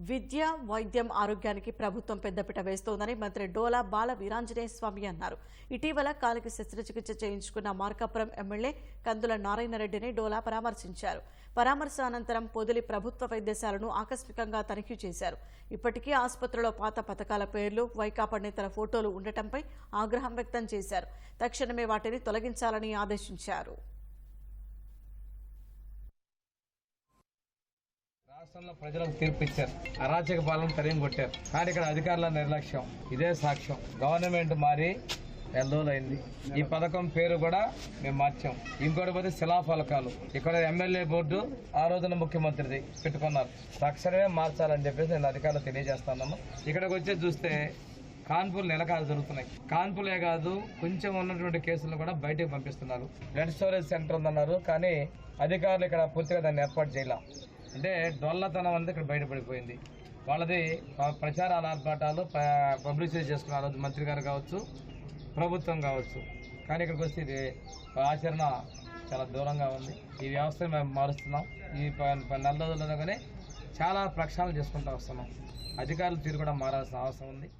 విద్య వైద్యం ఆరోగ్యానికి ప్రభుత్వం పెద్దపీట వేస్తోందని మంత్రి డోలా బాల వీరాంజనేయ స్వామి అన్నారు. ఇటీవల కాలికి శస్త్రచికిత్స చేయించుకున్న మార్కాపురం ఎమ్మెల్యే కందుల నారాయణరెడ్డిని డోలా పరామర్శించారు. పరామర్శ అనంతరం పొదిలి ప్రభుత్వ వైద్యశాలను ఆకస్మికంగా తనిఖీ చేశారు. ఇప్పటికీ ఆసుపత్రిలో పాత పథకాల పేర్లు వైకాపా నేతల ఫోటోలు ఉండటంపై ఆగ్రహం వ్యక్తం చేశారు. తక్షణమే వాటిని తొలగించాలని ఆదేశించారు. రాష్ట్రంలో ప్రజలకు తీర్పు ఇచ్చారు. అరాచక పాలన తరిమి కొట్టారు. కానీ ఇక్కడ అధికారుల నిర్లక్ష్యం. ఇదే సాక్ష్యం. గవర్నమెంట్ మారి ఎల్లోలైంది ఈ పథకం పేరు కూడా మేము మార్చాం. ఇంకోటి పోతే శిలాఫలకాలు ఇక్కడ ఎమ్మెల్యే బోర్డు ఆ రోజున ముఖ్యమంత్రిది పెట్టుకున్నారు. తక్షణమే మార్చాలని చెప్పేసి నేను అధికారులు తెలియజేస్తాను ఇక్కడికి వచ్చి చూస్తే కాన్పులు నెలకాలు జరుగుతున్నాయి. కాన్పులే కాదు కొంచెం ఉన్నటువంటి కేసులను కూడా బయటకు పంపిస్తున్నారు. బ్లడ్ స్టోరేజ్ సెంటర్ ఉందన్నారు. కానీ అధికారులు ఇక్కడ పూర్తిగా దాన్ని ఏర్పాటు చేయాల. అంటే డొల్లతనం అనేది ఇక్కడ బయటపడిపోయింది. వాళ్ళది ప్రచారాల ఆర్భాటాలు ప- పబ్లిసిటీ చేసుకున్న మంత్రి గారు కావచ్చు ప్రభుత్వం కావచ్చు. కానీ ఇక్కడికి వస్తే ఇది ఆచరణ చాలా దూరంగా ఉంది. ఈ వ్యవస్థను మేము మారుస్తున్నాం. ఈ ప- నెల రోజుల్లో కానీ చాలా ప్రక్షాళన చేసుకుంటూ వస్తున్నాం. అధికారుల తీరు కూడా మారాల్సిన అవసరం ఉంది.